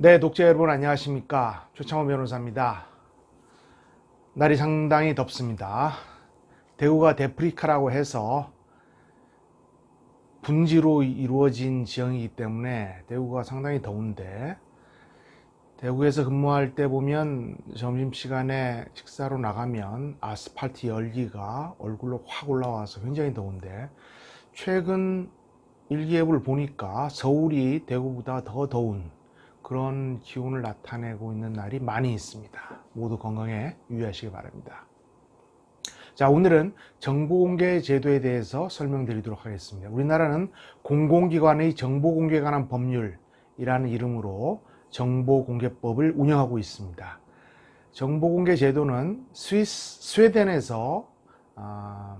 네, 독자 여러분 안녕하십니까. 조창호 변호사입니다. 날이 상당히 덥습니다. 대구가 데프리카라고 해서 분지로 이루어진 지형이기 때문에 대구가 상당히 더운데 대구에서 근무할 때 보면 점심시간에 식사로 나가면 아스팔트 열기가 얼굴로 확 올라와서 굉장히 더운데 최근 일기예보를 보니까 서울이 대구보다 더 더운 그런 기온을 나타내고 있는 날이 많이 있습니다. 모두 건강에 유의하시기 바랍니다. 자, 오늘은 정보공개 제도에 대해서 설명드리도록 하겠습니다. 우리나라는 공공기관의 정보공개에 관한 법률이라는 이름으로 정보공개법을 운영하고 있습니다. 정보공개 제도는 스위스, 스웨덴에서 아,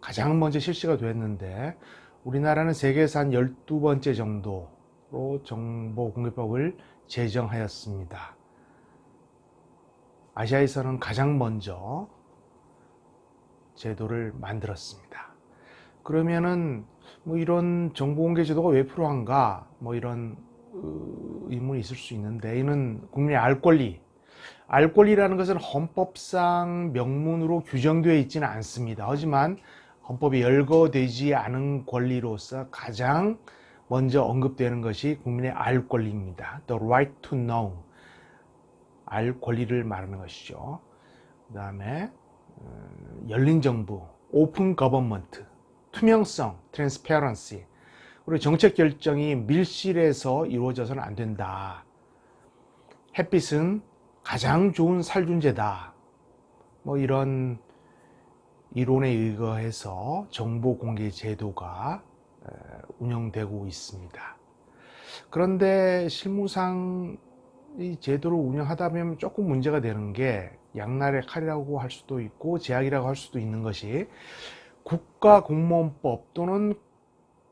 가장 먼저 실시가 됐는데 우리나라는 세계에서 한 12번째 정도 로 정보공개법을 제정하였습니다. 아시아에서는 가장 먼저 제도를 만들었습니다. 그러면은 뭐 이런 정보공개 제도가 왜 필요한가? 뭐 이런 어, 의문이 있을 수 있는데 이는 국민의 알 권리, 알 권리라는 것은 헌법상 명문으로 규정되어 있지는 않습니다. 하지만 헌법에 열거되지 않은 권리로서 가장 먼저 언급되는 것이 국민의 알 권리입니다. The right to know. 알 권리를 말하는 것이죠. 그 다음에 열린 정부, 오픈 거버먼트, 투명성, 트랜스페런시, 그리고 정책 결정이 밀실에서 이루어져서는 안 된다. 햇빛은 가장 좋은 살균제다. 뭐 이런 이론에 의거해서 정보 공개 제도가 운영되고 있습니다. 그런데 실무상 이 제도를 운영하다 보면 조금 문제가 되는 게 양날의 칼이라고 할 수도 있고 제약이라고 할 수도 있는 것이 국가공무원법 또는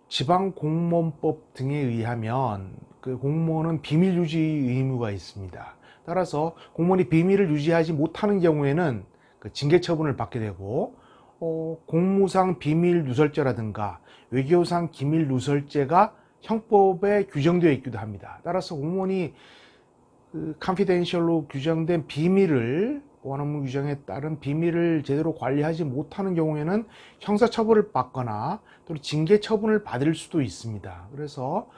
지방공무원법 등에 의하면 그 공무원은 비밀 유지 의무가 있습니다. 따라서 공무원이 비밀을 유지하지 못하는 경우에는 그 징계 처분을 받게 되고 어, 공무상 비밀 누설죄라든가 외교상 기밀 누설죄가 형법에 규정되어 있기도 합니다. 따라서 공무원이 그 컨피덴셜로 규정된 비밀을 보안업무 규정에 따른 비밀을 제대로 관리하지 못하는 경우에는 형사처벌을 받거나 또는 징계 처분을 받을 수도 있습니다. 그래서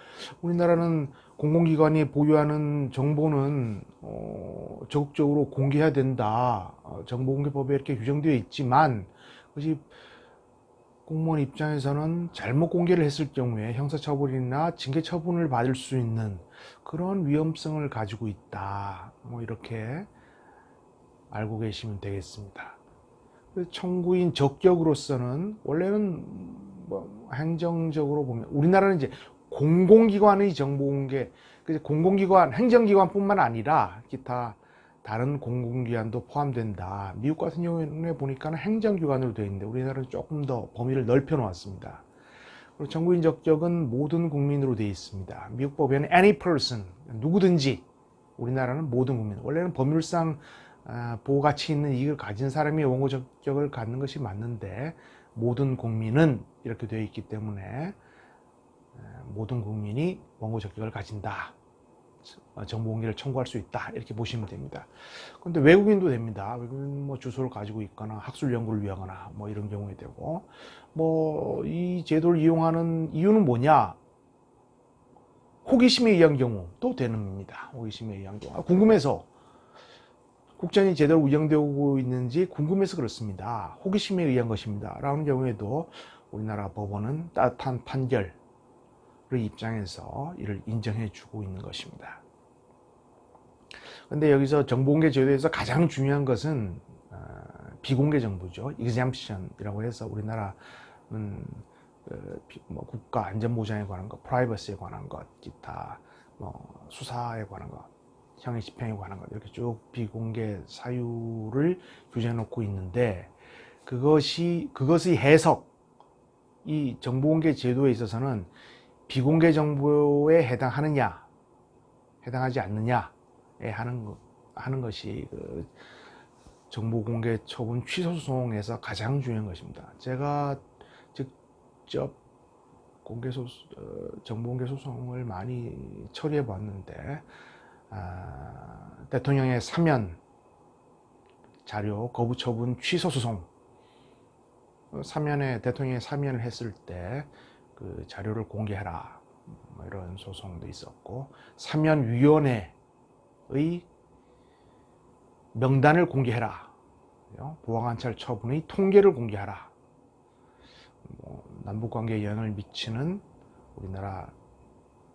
우리나라는 공공기관이 보유하는 정보는 어, 적극적으로 공개해야 된다. 어, 정보공개법에 이렇게 규정되어 있지만 그것이 공무원 입장에서는 잘못 공개를 했을 경우에 형사처벌이나 징계처분을 받을 수 있는 그런 위험성을 가지고 있다. 뭐 이렇게 알고 계시면 되겠습니다. 그 청구인 적격으로서는 원래는 뭐 행정적으로 보면 우리나라는 이제 공공기관의 정보 공개, 공공기관, 행정기관뿐만 아니라 기타 다른 공공기관도 포함된다. 미국 같은 경우에 보니까는 행정기관으로 되어 있는데 우리나라는 조금 더 범위를 넓혀 놓았습니다. 그리고 정부인 적격은 모든 국민으로 되어 있습니다. 미국 법에는 any person, 누구든지 우리나라는 모든 국민. 원래는 법률상 아, 보호 가치 있는 이익을 가진 사람이 원고 적격을 갖는 것이 맞는데 모든 국민은 이렇게 되어 있기 때문에 모든 국민이 원고 적격을 가진다. 어, 정보 공개를 청구할 수 있다 이렇게 보시면 됩니다. 그런데 외국인도 됩니다. 외국인 뭐 주소를 가지고 있거나 학술 연구를 위하거나 뭐 이런 경우에 되고 뭐 이 제도를 이용하는 이유는 뭐냐? 호기심에 의한 경우 또 되는입니다. 호기심에 의한 경우 아, 궁금해서 국정이 제대로 운영되고 있는지 궁금해서 그렇습니다. 호기심에 의한 것입니다. 라는 경우에도 우리나라 법원은 따뜻한 판결 의 입장에서 이를 인정해 주고 있는 것입니다. 근데 여기서 정보공개 제도에서 가장 중요한 것은 어, 비공개 정보죠. exemption이라고 해서 우리나라는 그, 뭐 국가 안전 보장에 관한 것, 프라이버시에 관한 것, 기타 뭐 수사에 관한 것, 형의 집행에 관한 것 이렇게 쭉 비공개 사유를 규정해 놓고 있는데 그것이 그것의 해석 이 정보공개 제도에 있어서는 비공개 정보에 해당하느냐, 해당하지 않느냐에 하는, 하는 것이 그 정보공개 처분 취소 소송에서 가장 중요한 것입니다. 제가 직접 공개 소, 어, 정보공개 소송을 많이 처리해 봤는데, 아, 대통령의 사면 자료 거부 처분 취소 소송 어, 사면에 대통령이 사면을 했을 때 그 자료를 공개해라. 뭐 이런 소송도 있었고 사면위원회의 명단을 공개해라. 보안관찰 처분의 통계를 공개하라. 뭐 남북관계에 영향을 미치는 우리나라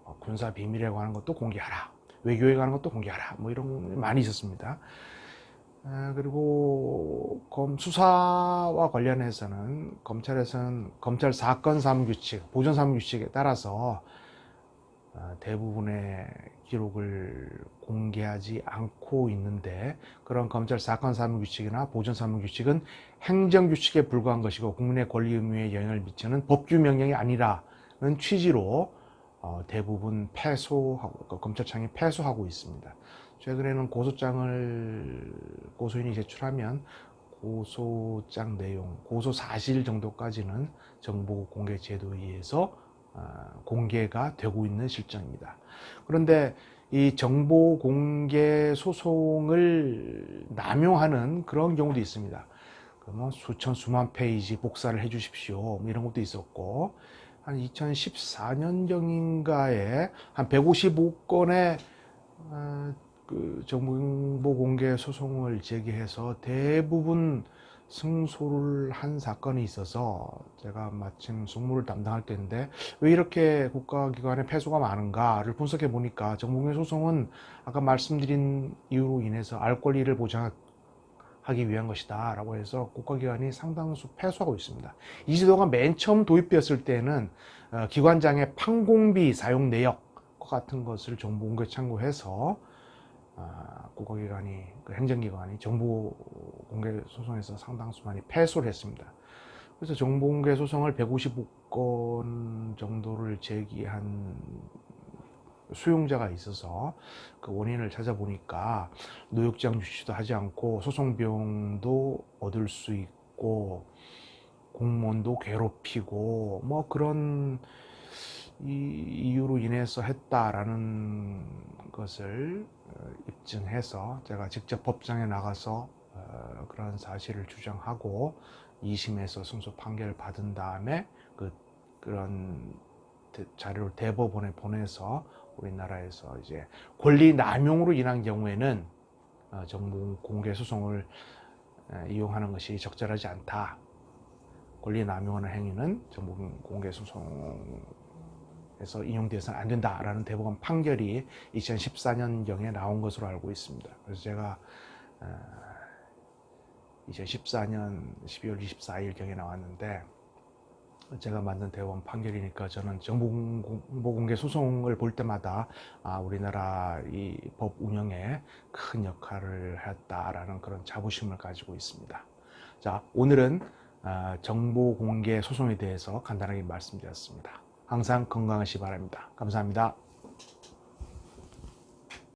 어, 군사 비밀에 관한 것도 공개하라. 외교에 관한 것도 공개하라. 뭐 이런 게 많이 있었습니다. 아, 그리고 검 수사와 관련해서는 검찰에서는 검찰 사건 사무 규칙, 보존 사무 규칙에 따라서 아, 대부분의 기록을 공개하지 않고 있는데 그런 검찰 사건 사무 규칙이나 보존 사무 규칙은 행정 규칙에 불과한 것이고 국민의 권리 의무에 영향을 미치는 법규 명령이 아니라는 취지로 어, 대부분 패소하고 그 검찰청이 패소하고 있습니다. 최근에는 고소장을 고소인이 제출하면 고소장 내용, 고소 사실 정도까지는 정보 공개 제도에 의해서 어, 공개가 되고 있는 실정입니다. 그런데 이 정보 공개 소송을 남용하는 그런 경우도 있습니다. 그러면 수천 수만 페이지 복사를 해 주십시오. 뭐 이런 것도 있었고 한 2014년경인가에 한 155건의 어, 그 정보 공개 소송을 제기해서 대부분 승소를 한 사건이 있어서 제가 마침 숙무를 담당할 때인데 왜 이렇게 국가기관의 패소가 많은가를 분석해 보니까 정보공개 소송은 아까 말씀드린 이유로 인해서 알 권리를 보장하기 위한 것이다 라고 해서 국가기관이 상당수 패소하고 있습니다. 이 제도가 맨 처음 도입되었을 때는 어, 기관장의 판공비 사용 내역과 같은 것을 정보공개 아, 국가기관이 그 행정기관이 정보 공개 소송에서 상당수 많이 패소를 했습니다. 그래서 정보 공개 소송을 155건 정도를 제기한 수용자가 있어서 그 원인을 찾아보니까 노역장 유치도 하지 않고 소송 비용도 얻을 수 있고 공무원도 괴롭히고 뭐 그런 이 이유로 인해서 했다라는 것을 어, 입증해서 제가 직접 법정에 나가서 어, 그런 사실을 주장하고 2심에서 승소 판결을 받은 다음에 그 그런 대- 자료를 대법원에 보내서 우리나라에서 이제 권리 남용으로 인한 경우에는 어, 정보 공개 소송을 에, 이용하는 것이 적절하지 않다. 권리 남용하는 행위는 정보 공개 소송 에서 인용돼서는 안 된다라는 대법원 판결이 2014년경에 나온 것으로 알고 있습니다. 그래서 제가 어, 2014년 12월 24일경에 나왔는데 제가 만든 대법원 판결이니까 저는 정보공개 소송을 볼 때마다 아, 우리나라 이 법 운영에 큰 역할을 했다라는 그런 자부심을 가지고 있습니다. 자, 오늘은 아, 정보공개 소송에 대해서 간단하게 말씀드렸습니다. 항상 건강하시 기 바랍니다. 감사합니다.